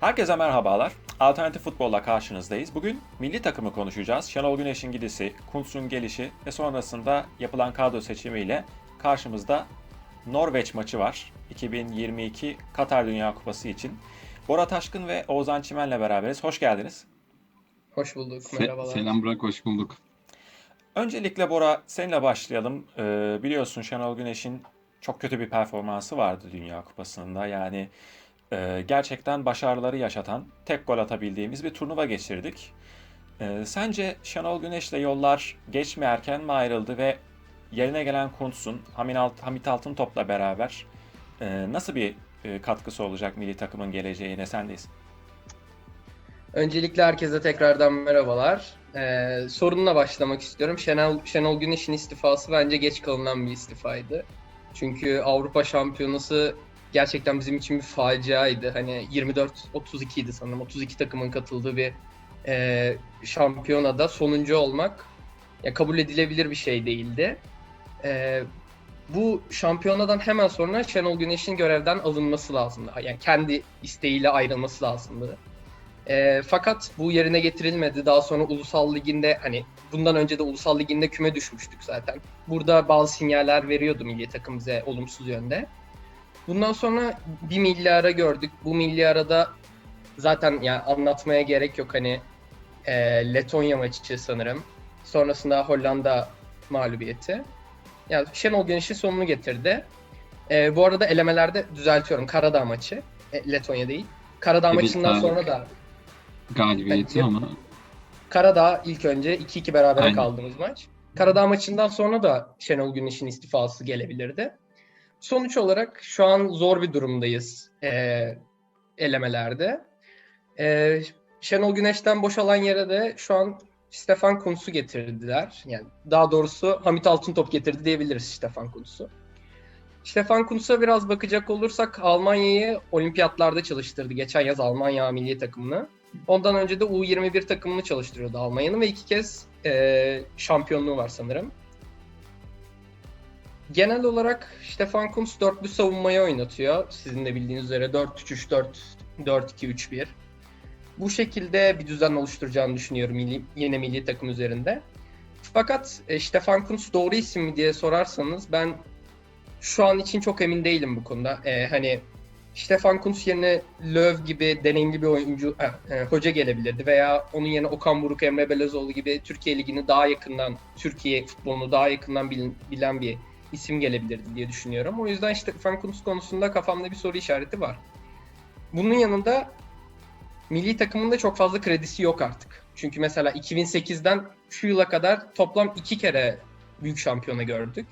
Herkese merhabalar. Alternatif Futbol'la karşınızdayız. Bugün milli takımı konuşacağız. Şenol Güneş'in gidişi, Kuntz'un gelişi ve sonrasında yapılan kadro seçimiyle karşımızda Norveç maçı var. 2022 Katar Dünya Kupası için. Bora Taşkın ve Oğuzhan Çimen'le beraberiz. Hoş geldiniz. Hoş bulduk. Se- Merhabalar. selam Burak, hoş bulduk. Öncelikle Bora seninle başlayalım. Ee, biliyorsun Şenol Güneş'in çok kötü bir performansı vardı Dünya Kupası'nda. Yani e, gerçekten başarıları yaşatan, tek gol atabildiğimiz bir turnuva geçirdik. Ee, sence Şenol Güneş'le yollar geçmeyerken mi ayrıldı ve yerine gelen Kuntz'un, Alt, Hamit Altıntop'la beraber e, nasıl bir e, katkısı olacak milli takımın geleceğine sendeyiz? Öncelikle herkese tekrardan merhabalar. Ee, sorunla başlamak istiyorum. Şenol, Şenol Güneş'in istifası bence geç kalınan bir istifaydı. Çünkü Avrupa Şampiyonası gerçekten bizim için bir faciaydı. Hani 24-32 idi sanırım. 32 takımın katıldığı bir e, şampiyonada sonuncu olmak ya kabul edilebilir bir şey değildi. E, bu şampiyonadan hemen sonra Şenol Güneş'in görevden alınması lazımdı. Yani kendi isteğiyle ayrılması lazımdı. E, fakat bu yerine getirilmedi. Daha sonra Ulusal Ligi'nde hani bundan önce de Ulusal Ligi'nde küme düşmüştük zaten. Burada bazı sinyaller veriyordu milli takım bize olumsuz yönde. Bundan sonra bir milli ara gördük. Bu milli arada zaten yani anlatmaya gerek yok hani e, Letonya maçı sanırım. Sonrasında Hollanda mağlubiyeti. Yani Şenol Güneş'in sonunu getirdi. E, bu arada elemelerde düzeltiyorum. Karadağ maçı. E, Letonya değil. Karadağ Evet, maçından sonra da Galibiyeti Evet. ama Karadağ ilk önce 2-2 berabere Aynen. kaldığımız maç. Karadağ maçından sonra da Şenol Güneş'in istifası gelebilirdi. Sonuç olarak şu an zor bir durumdayız eee, elemelerde. Eee, Şenol Güneş'ten boşalan yere de şu an Stefan Kuntz'u getirdiler. Yani daha doğrusu Hamit Altıntop getirdi diyebiliriz Stefan Kuntz'u. Stefan Kuntz'a biraz bakacak olursak Almanya'yı olimpiyatlarda çalıştırdı. Geçen yaz Almanya milli takımını. Ondan önce de U21 takımını çalıştırıyordu Almanya'nın ve iki kez e, şampiyonluğu var sanırım. Genel olarak Stefan Kuntz dörtlü savunmayı oynatıyor. Sizin de bildiğiniz üzere 4-3-3-4, 4-2-3-1. Bu şekilde bir düzen oluşturacağını düşünüyorum yeni milli takım üzerinde. Fakat e, Stefan Kuntz doğru isim mi diye sorarsanız ben şu an için çok emin değilim bu konuda. E, hani Stefan Kuntz yerine Löw gibi deneyimli bir oyuncu, e, e, hoca gelebilirdi veya onun yerine Okan Buruk, Emre Belözoğlu gibi Türkiye Ligi'ni daha yakından, Türkiye futbolunu daha yakından bilen bir isim gelebilirdi diye düşünüyorum. O yüzden Stefan Kuntz konusunda kafamda bir soru işareti var. Bunun yanında milli takımın da çok fazla kredisi yok artık. Çünkü mesela 2008'den şu yıla kadar toplam iki kere büyük şampiyona gördük.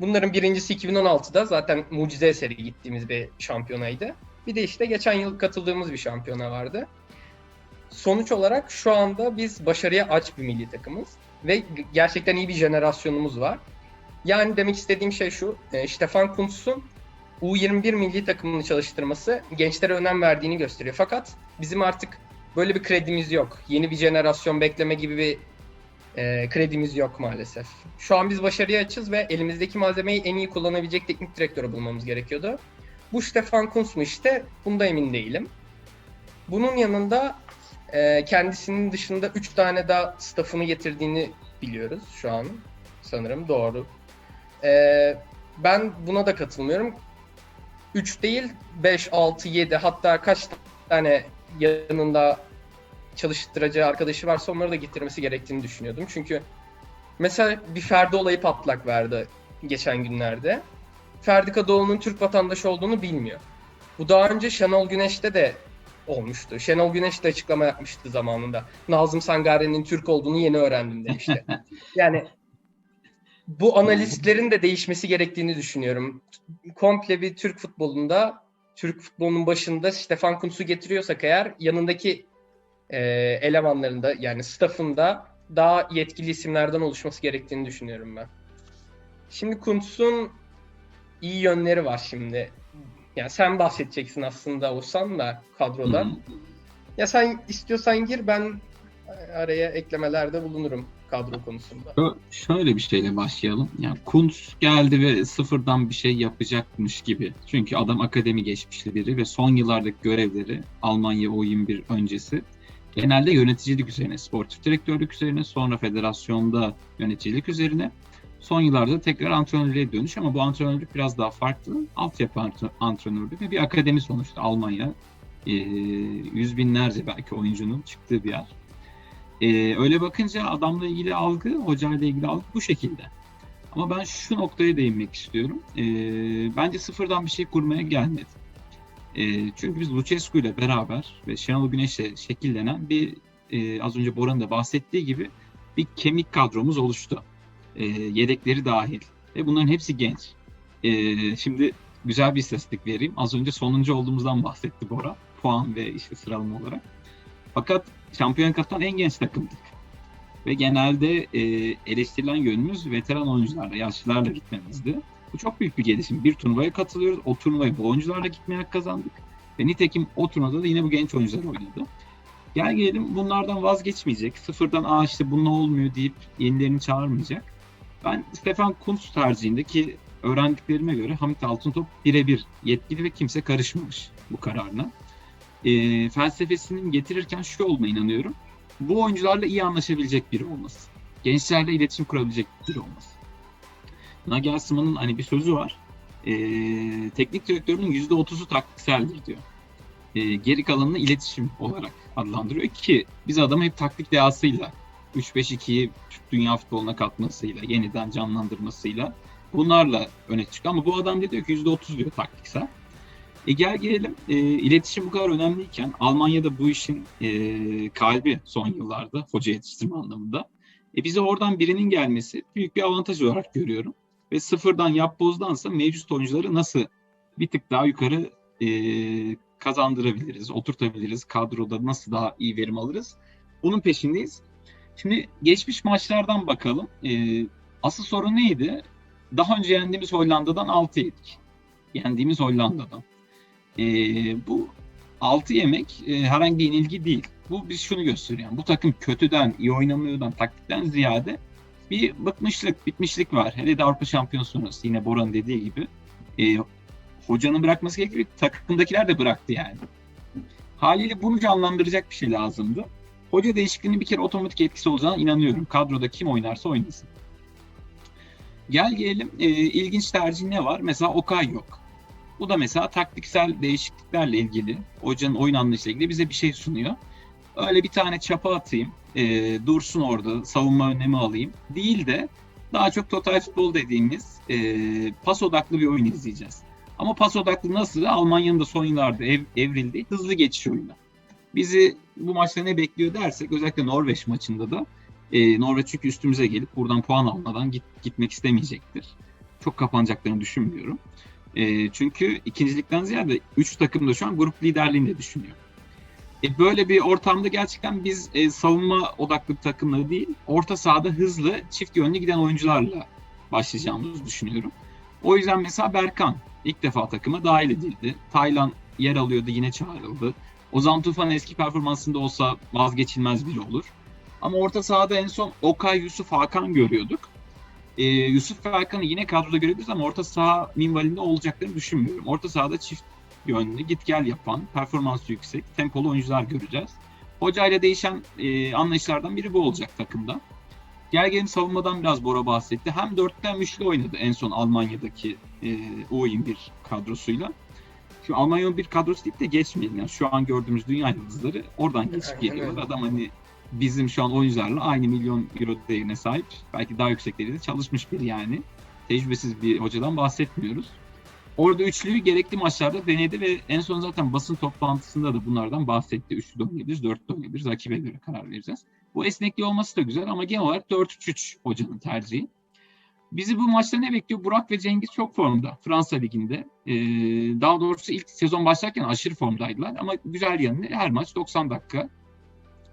Bunların birincisi 2016'da zaten mucize eseri gittiğimiz bir şampiyonaydı. Bir de işte geçen yıl katıldığımız bir şampiyona vardı. Sonuç olarak şu anda biz başarıya aç bir milli takımız ve gerçekten iyi bir jenerasyonumuz var. Yani demek istediğim şey şu, e, Stefan Kuntz'un U21 milli takımını çalıştırması gençlere önem verdiğini gösteriyor. Fakat bizim artık böyle bir kredimiz yok. Yeni bir jenerasyon bekleme gibi bir e, kredimiz yok maalesef. Şu an biz başarıya açız ve elimizdeki malzemeyi en iyi kullanabilecek teknik direktörü bulmamız gerekiyordu. Bu Stefan Kuntz mu işte? Bunda emin değilim. Bunun yanında e, kendisinin dışında 3 tane daha staffını getirdiğini biliyoruz şu an. Sanırım doğru. E, ben buna da katılmıyorum. 3 değil 5, 6, 7 hatta kaç tane yanında çalıştıracağı arkadaşı varsa onları da getirmesi gerektiğini düşünüyordum. Çünkü mesela bir Ferdi olayı patlak verdi geçen günlerde. Ferdi Kadıoğlu'nun Türk vatandaşı olduğunu bilmiyor. Bu daha önce Şenol Güneş'te de olmuştu. Şenol Güneş de açıklama yapmıştı zamanında. Nazım Sangare'nin Türk olduğunu yeni öğrendim demişti. yani bu analistlerin de değişmesi gerektiğini düşünüyorum. Komple bir Türk futbolunda, Türk futbolunun başında Stefan Kuntz'u getiriyorsak eğer yanındaki e, elemanlarında yani staffında daha yetkili isimlerden oluşması gerektiğini düşünüyorum ben. Şimdi Kuntz'un iyi yönleri var şimdi. Yani sen bahsedeceksin aslında olsan da kadrodan. Ya sen istiyorsan gir ben araya eklemelerde bulunurum. Kadro konusunda? Şö- Şöyle bir şeyle başlayalım. Yani Kuntz geldi ve sıfırdan bir şey yapacakmış gibi. Çünkü adam akademi geçmişli biri ve son yıllardaki görevleri Almanya U21 öncesi genelde yöneticilik üzerine, sportif direktörlük üzerine, sonra federasyonda yöneticilik üzerine. Son yıllarda tekrar antrenörlüğe dönüş ama bu antrenörlük biraz daha farklı. Altyapı antre- antrenörlüğü ve bir akademi sonuçta Almanya. Ee, yüz binlerce belki oyuncunun çıktığı bir yer. Ee, öyle bakınca adamla ilgili algı, hocayla ilgili algı bu şekilde. Ama ben şu noktaya değinmek istiyorum. Ee, bence sıfırdan bir şey kurmaya gelmedi. Ee, çünkü biz Lucescu ile beraber ve Şenol Güneş'le şekillenen bir e, az önce Bora'nın da bahsettiği gibi bir kemik kadromuz oluştu. Ee, yedekleri dahil. Ve bunların hepsi genç. Ee, şimdi güzel bir istatistik vereyim. Az önce sonuncu olduğumuzdan bahsetti Bora. Puan ve işte sıralama olarak. Fakat şampiyon kaptan en genç takımdık. Ve genelde e, eleştirilen yönümüz veteran oyuncularla, yaşlılarla gitmemizdi. Bu çok büyük bir gelişim. Bir turnuvaya katılıyoruz. O turnuvayı bu oyuncularla gitmeye kazandık. Ve nitekim o turnuvada da yine bu genç oyuncular oynadı. Gel gelelim bunlardan vazgeçmeyecek. Sıfırdan aa işte bununla olmuyor deyip yenilerini çağırmayacak. Ben Stefan Kuntz tercihindeki öğrendiklerime göre Hamit Altıntop birebir yetkili ve kimse karışmamış bu kararına e, felsefesinin getirirken şu olduğuna inanıyorum. Bu oyuncularla iyi anlaşabilecek biri olması. Gençlerle iletişim kurabilecek biri olması. Nagelsmann'ın hani bir sözü var. E, teknik direktörünün %30'u taktikseldir diyor. E, geri kalanını iletişim olarak adlandırıyor ki biz adamı hep taktik dehasıyla 3-5-2'yi Türk dünya futboluna katmasıyla, yeniden canlandırmasıyla bunlarla öne çıkıyor. Ama bu adam da diyor ki %30 diyor taktiksel. E gel gelelim e, iletişim bu kadar önemliyken Almanya'da bu işin e, kalbi son yıllarda hoca yetiştirme anlamında. E bize oradan birinin gelmesi büyük bir avantaj olarak görüyorum. Ve sıfırdan yap bozdansa mevcut oyuncuları nasıl bir tık daha yukarı e, kazandırabiliriz, oturtabiliriz, kadroda nasıl daha iyi verim alırız. Bunun peşindeyiz. Şimdi geçmiş maçlardan bakalım. E, asıl sorun neydi? Daha önce yendiğimiz Hollanda'dan 6 yedik. Yendiğimiz Hollanda'dan. E, bu 6 yemek e, herhangi yenilgi değil. Bu biz şunu gösteriyor. Yani bu takım kötüden, iyi oynamıyordan, taktikten ziyade bir bıkmışlık, bitmişlik var. Hele de Avrupa Şampiyonu sonrası yine Bora'nın dediği gibi. E, hocanın bırakması gerekiyor. Takımdakiler de bıraktı yani. Haliyle bunu canlandıracak bir şey lazımdı. Hoca değişikliğinin bir kere otomatik etkisi olacağına inanıyorum. Kadroda kim oynarsa oynasın. Gel gelelim e, ilginç tercih ne var? Mesela Okay yok. Bu da mesela taktiksel değişikliklerle ilgili, hocanın oyun anlayışıyla ilgili bize bir şey sunuyor. Öyle bir tane çapa atayım, e, dursun orada, savunma önlemi alayım. Değil de daha çok total futbol dediğimiz e, pas odaklı bir oyun izleyeceğiz. Ama pas odaklı nasıl? Almanya'nın da son yıllarda ev, evrildiği hızlı geçiş oyunu. Bizi bu maçta ne bekliyor dersek özellikle Norveç maçında da e, Norveç çünkü üstümüze gelip buradan puan almadan git, gitmek istemeyecektir. Çok kapanacaklarını düşünmüyorum. E, çünkü ikincilikten ziyade 3 takım da şu an grup liderliğini de düşünüyor. E, böyle bir ortamda gerçekten biz e, savunma odaklı bir takımları değil, orta sahada hızlı, çift yönlü giden oyuncularla başlayacağımızı düşünüyorum. O yüzden mesela Berkan ilk defa takıma dahil edildi. Taylan yer alıyordu yine çağrıldı. Ozan Tufan eski performansında olsa vazgeçilmez biri olur. Ama orta sahada en son Okay, Yusuf, Hakan görüyorduk. Ee, Yusuf ve Hakan'ı yine kadroda görebiliriz ama orta saha minvalinde olacaklarını düşünmüyorum. Orta sahada çift yönlü, git gel yapan, performansı yüksek, tempolu oyuncular göreceğiz. Hocayla değişen e, anlayışlardan biri bu olacak takımda. Gel gelelim savunmadan biraz Bora bahsetti. Hem 4'te hem 3'lü oynadı en son Almanya'daki e, U21 kadrosuyla. Şu Almanya bir kadrosu deyip de geçmeyelim. Yani şu an gördüğümüz dünya yıldızları oradan geçip geliyorlar. Adam hani bizim şu an oyuncularla aynı milyon euro değerine sahip. Belki daha yüksekleri de çalışmış bir yani. Tecrübesiz bir hocadan bahsetmiyoruz. Orada üçlüyü gerekli maçlarda denedi ve en son zaten basın toplantısında da bunlardan bahsetti. Üçlü de oynayabiliriz, dörtlü de oynayabiliriz. Rakibe göre karar vereceğiz. Bu esnekliği olması da güzel ama genel olarak 4-3-3 hocanın tercihi. Bizi bu maçta ne bekliyor? Burak ve Cengiz çok formda Fransa Ligi'nde. Ee, daha doğrusu ilk sezon başlarken aşırı formdaydılar ama güzel yanı her maç 90 dakika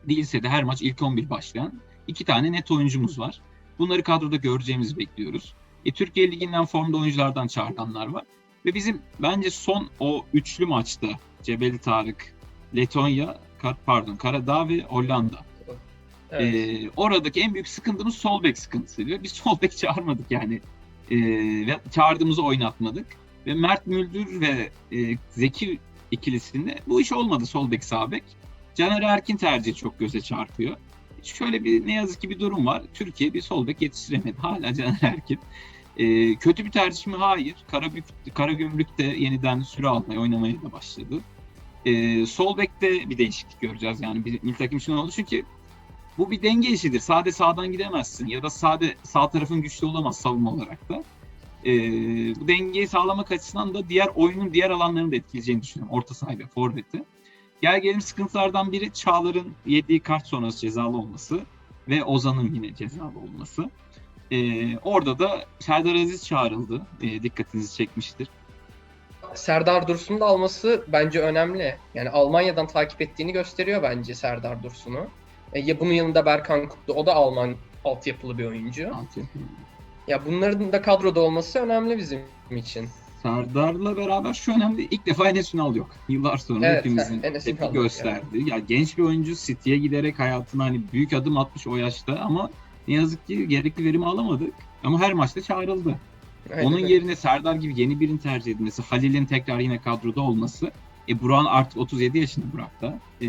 değilse de her maç ilk 11 başlayan iki tane net oyuncumuz var. Bunları kadroda göreceğimizi bekliyoruz. E, Türkiye Ligi'nden formda oyunculardan çağrılanlar var. Ve bizim bence son o üçlü maçta Cebeli Tarık, Letonya, Kar- pardon Karadağ ve Hollanda. Evet. Ee, oradaki en büyük sıkıntımız sol bek sıkıntısı diyor. Biz sol bek çağırmadık yani. Ee, ve çağırdığımızı oynatmadık. Ve Mert Müldür ve e, Zeki ikilisinde bu iş olmadı sol bek sağ bek. Caner Erkin tercihi çok göze çarpıyor. Şöyle bir ne yazık ki bir durum var. Türkiye bir sol bek yetiştiremedi. Hala Caner Erkin. Ee, kötü bir tercih mi? Hayır. Karabük, Karagümrük de yeniden süre almaya, oynamaya da başladı. Ee, sol bekte bir değişiklik göreceğiz. Yani bir milli takım için oldu. Çünkü bu bir denge işidir. Sade sağdan gidemezsin ya da sade sağ tarafın güçlü olamaz savunma olarak da. Ee, bu dengeyi sağlamak açısından da diğer oyunun diğer alanlarını da etkileyeceğini düşünüyorum. Orta sahayla forveti. Gel gelelim sıkıntılardan biri Çağlar'ın yediği kart sonrası cezalı olması ve Ozan'ın yine cezalı olması. Ee, orada da Serdar Aziz çağrıldı. Ee, dikkatinizi çekmiştir. Serdar Dursun'u da alması bence önemli. Yani Almanya'dan takip ettiğini gösteriyor bence Serdar Dursun'u. E, ya bunun yanında Berkan Kutlu, o da Alman altyapılı bir oyuncu. Altyapı. Ya bunların da kadroda olması önemli bizim için. Serdar'la beraber şu önemli ilk defa Enes Ünal yok. Yıllar sonra Evet, hepimizin tepki gösterdi. Ya genç bir oyuncu City'ye giderek hayatına hani büyük adım atmış o yaşta ama ne yazık ki gerekli verimi alamadık. Ama her maçta çağrıldı. Aynen Onun yerine Serdar gibi yeni birini tercih edilmesi, Halil'in tekrar yine kadroda olması. E Burak'ın artık 37 yaşında Burak'ta. E,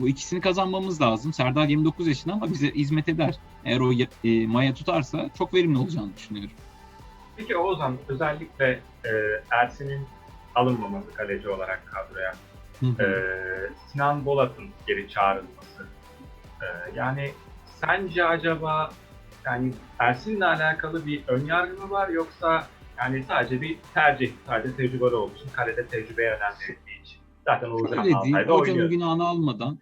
bu ikisini kazanmamız lazım. Serdar 29 yaşında ama bize hizmet eder. Eğer o e, maya tutarsa çok verimli olacağını düşünüyorum. Peki Oğuzhan özellikle e, Ersin'in alınmaması kaleci olarak kadroya, e, Sinan Bolat'ın geri çağrılması. E, yani sence acaba yani Ersin'le alakalı bir ön yargı mı var yoksa yani sadece bir tercih, sadece tecrübeli olduğu için kalede tecrübeye önem verildiği için. Zaten Uğurcan Öyle değil. Altay'da Hocanın oynuyor. günahını almadan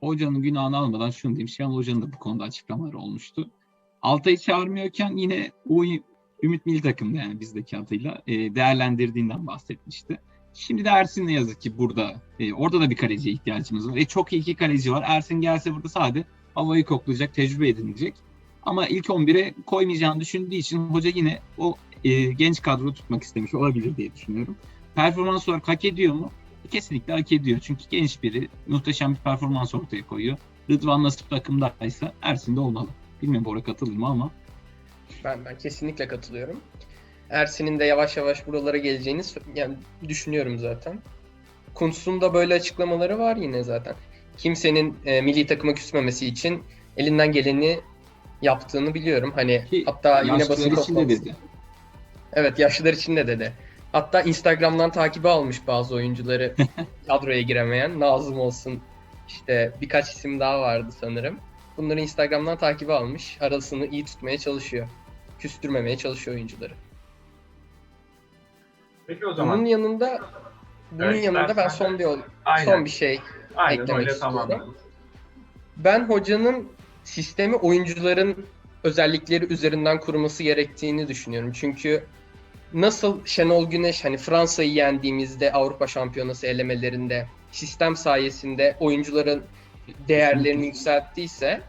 hocanın günahını almadan şunu diyeyim. Şenol Hoca'nın da bu konuda açıklamaları olmuştu. Altay'ı çağırmıyorken yine o Ümit Milli Takım'da yani bizdeki adıyla e, değerlendirdiğinden bahsetmişti. Şimdi de Ersin ne yazık ki burada. e, orada da bir kaleciye ihtiyacımız var. E, çok iyi iki kaleci var. Ersin gelse burada sadece havayı koklayacak, tecrübe edinecek. Ama ilk 11'e koymayacağını düşündüğü için hoca yine o e, genç kadro tutmak istemiş olabilir diye düşünüyorum. Performans olarak hak ediyor mu? Kesinlikle hak ediyor. Çünkü genç biri muhteşem bir performans ortaya koyuyor. Rıdvan nasip takımdaysa Ersin de olmalı. Bilmiyorum Bora katılır mı ama Ben, ben kesinlikle katılıyorum. Ersin'in de yavaş yavaş buralara geleceğini yani düşünüyorum zaten. Kuntz'un da böyle açıklamaları var yine zaten. Kimsenin e, milli takıma küsmemesi için elinden geleni yaptığını biliyorum. Hani ki hatta yine basın toplantısı. Evet yaşlılar için de dedi. Hatta Instagram'dan takibi almış bazı oyuncuları kadroya giremeyen. Nazım olsun işte birkaç isim daha vardı sanırım. Bunları Instagram'dan takibi almış. Arasını iyi tutmaya çalışıyor. Küstürmemeye çalışıyor oyuncuları. Peki o zaman Bunun yanında bunun Evet, yanında ben son bir aynen, son bir şey aynen eklemek istiyorum. tamam. ben hocanın sistemi oyuncuların özellikleri üzerinden kurması gerektiğini düşünüyorum. Çünkü nasıl Şenol Güneş hani Fransa'yı yendiğimizde Avrupa Şampiyonası elemelerinde sistem sayesinde oyuncuların değerlerini yükselttiyse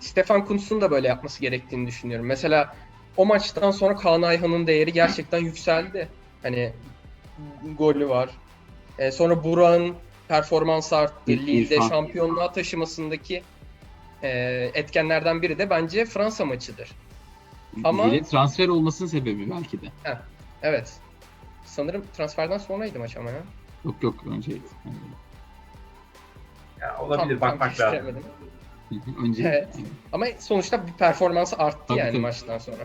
Stefan Kuntz'un da böyle yapması gerektiğini düşünüyorum. Mesela o maçtan sonra Kaan Ayhan'ın değeri gerçekten yükseldi. Hani golü var. Ee, sonra Burak'ın performansı arttı. Lille'de şampiyonluğa taşımasındaki e, etkenlerden biri de bence Fransa maçıdır. Ama- Lille transfer olmasının sebebi belki de. Evet. Sanırım transferden sonraydı maç ama ya. Yok yok önceydi. Ya, olabilir Tam- tam bakmak lazım. Önce Evet. Ama sonuçta bir performansı arttı Tabii, yani tabii. maçtan sonra.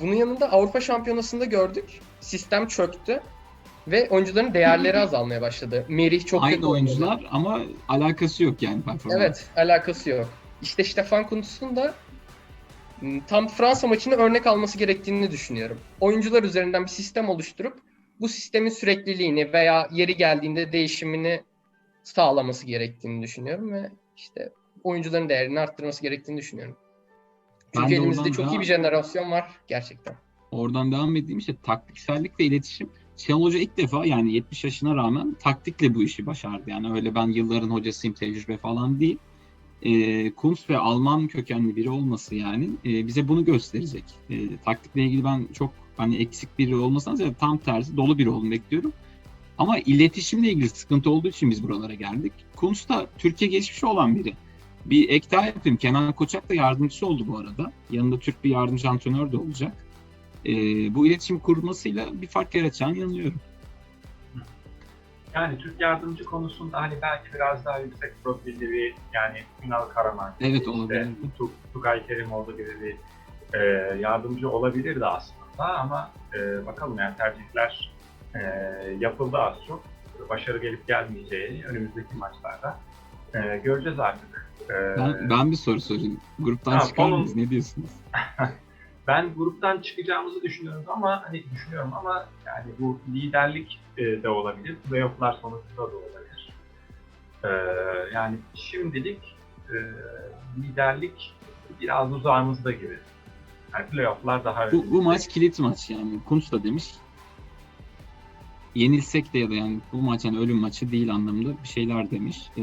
Bunun yanında Avrupa Şampiyonası'nda gördük. Sistem çöktü ve oyuncuların değerleri azalmaya başladı. Merih çok aynı oynadı. oyuncular ama alakası yok yani performans. Evet, alakası yok. İşte Stefan Kuntz'un da tam Fransa maçını örnek alması gerektiğini düşünüyorum. Oyuncular üzerinden bir sistem oluşturup bu sistemin sürekliliğini veya yeri geldiğinde değişimini sağlaması gerektiğini düşünüyorum ve işte oyuncuların değerini arttırması gerektiğini düşünüyorum. Çünkü de elimizde çok daha- iyi bir jenerasyon var gerçekten. Oradan devam edeyim işte taktiksellik ve iletişim. Şenol Hoca ilk defa yani 70 yaşına rağmen taktikle bu işi başardı. Yani öyle ben yılların hocasıyım tecrübe falan değil. E, Kuntz ve Alman kökenli biri olması yani e, bize bunu gösterecek. E, taktikle ilgili ben çok hani eksik biri olmasından ziyade tam tersi dolu biri olun bekliyorum. Ama iletişimle ilgili sıkıntı olduğu için biz buralara geldik. Kunz da Türkiye geçmişi olan biri. Bir ek daha yapayım. Kenan Koçak da yardımcısı oldu bu arada. Yanında Türk bir yardımcı antrenör de olacak. Ee, bu iletişim kurmasıyla bir fark yaratacağını inanıyorum. Yani Türk yardımcı konusunda hani belki biraz daha yüksek profilli bir yani Ünal Karaman, Evet, işte olabilir. Tu- Tugay Kerimoğlu gibi bir e, yardımcı olabilirdi aslında ama e, bakalım yani tercihler e, yapıldı az çok. Başarı gelip gelmeyeceği önümüzdeki maçlarda e, göreceğiz artık. E, Ben, ben bir soru sorayım. Gruptan Ha, çıkar mıyız? Ne diyorsunuz? Ben gruptan çıkacağımızı düşünüyorum ama hani düşünüyorum ama yani bu liderlik e, de olabilir, playofflar sonucunda da olabilir. Ee, yani şimdilik e, liderlik biraz uzağımızda gibi. Yani playofflar daha Bu, bu önümüzde. maç kilit maç yani. Kunz da demiş. Yenilsek de ya da yani bu maç yani ölüm maçı değil anlamında bir şeyler demiş. Ee,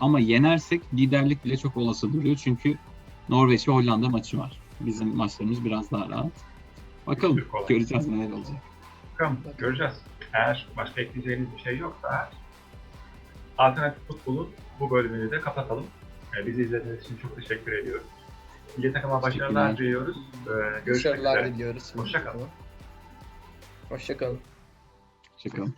ama yenersek liderlik bile çok olası duruyor. Çünkü Norveç ve Hollanda maçı var. Bizim maçlarımız biraz daha rahat. Bakalım göreceğiz neler olacak. Bakalım, göreceğiz. Eğer başka ekleyeceğiniz bir şey yoksa eğer Alternatif Futbol'un bu bölümünü de kapatalım. Ee, bizi izlediğiniz için çok teşekkür ediyoruz. Milli takıma başarılar diliyoruz. Ee, görüşmek Başarılar üzere. diliyoruz. Hoşça kalın. Hoşçakalın. Hoşçakalın.